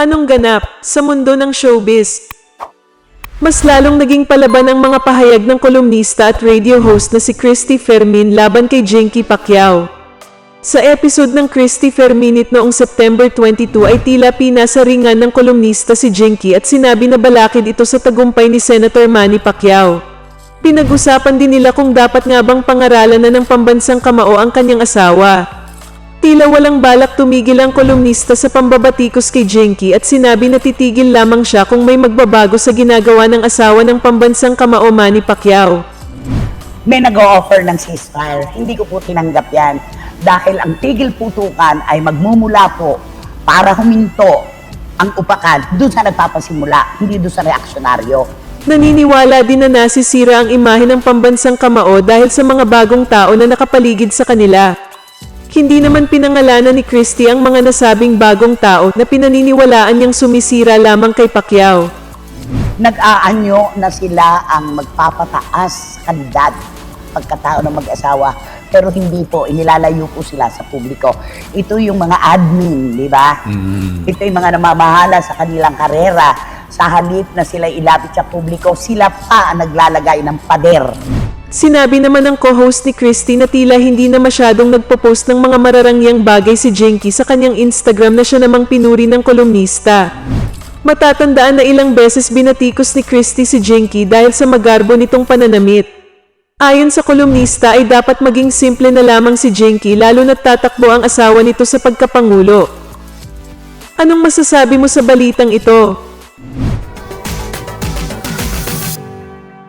Anong ganap sa mundo ng showbiz? Mas lalong naging palaban ang mga pahayag ng kolumnista at radio host na si Christy Fermin laban kay Jinky Pacquiao. Sa episode ng Christy Ferminit noong September 22 ay tila pinasaringan ng kolumnista si Jinky at sinabi na balakid ito sa tagumpay ni Senator Manny Pacquiao. Pinag-usapan din nila kung dapat nga bang pangaralan na ng pambansang kamao ang kanyang asawa. Tila walang balak tumigil ang kolumnista sa pambabatikos kay Jinky at sinabi na titigil lamang siya kung may magbabago sa ginagawa ng asawa ng pambansang kamao Manny Pacquiao. may nag-o-offer ng ceasefire. Hindi ko po tinanggap yan. Dahil ang tigil putukan ay magmumula po para huminto ang upakan doon sa nagpapasimula, hindi doon sa reaksyonaryo. Naniniwala din na nasisira ang imahe ng pambansang kamao dahil sa mga bagong tao na nakapaligid sa kanila. Hindi naman pinangalanan ni Christie ang mga nasabing bagong tao na pinaniniwalaan niyang sumisira lamang kay Pacquiao. Nag-aanyo na sila ang magpapataas sa kandidat pagkatao ng mag-asawa pero hindi po, inilalayo po sila sa publiko. Ito yung mga admin, di ba? Ito yung mga namamahala sa kanilang karera. Sa halip na sila ilapit sa publiko, sila pa ang naglalagay ng pader. Sinabi naman ng co-host ni Christie na tila hindi na masyadong nagpo-post ng mga mararangyang bagay si Jinky sa kanyang Instagram na siya namang pinuri ng kolumnista. Matatandaan na ilang beses binatikos ni Christie si Jinky dahil sa magarbo nitong pananamit. Ayon sa kolumnista ay dapat maging simple na lamang si Jinky lalo na't tatakbo ang asawa nito sa pagkapangulo. Anong masasabi mo sa balitang ito?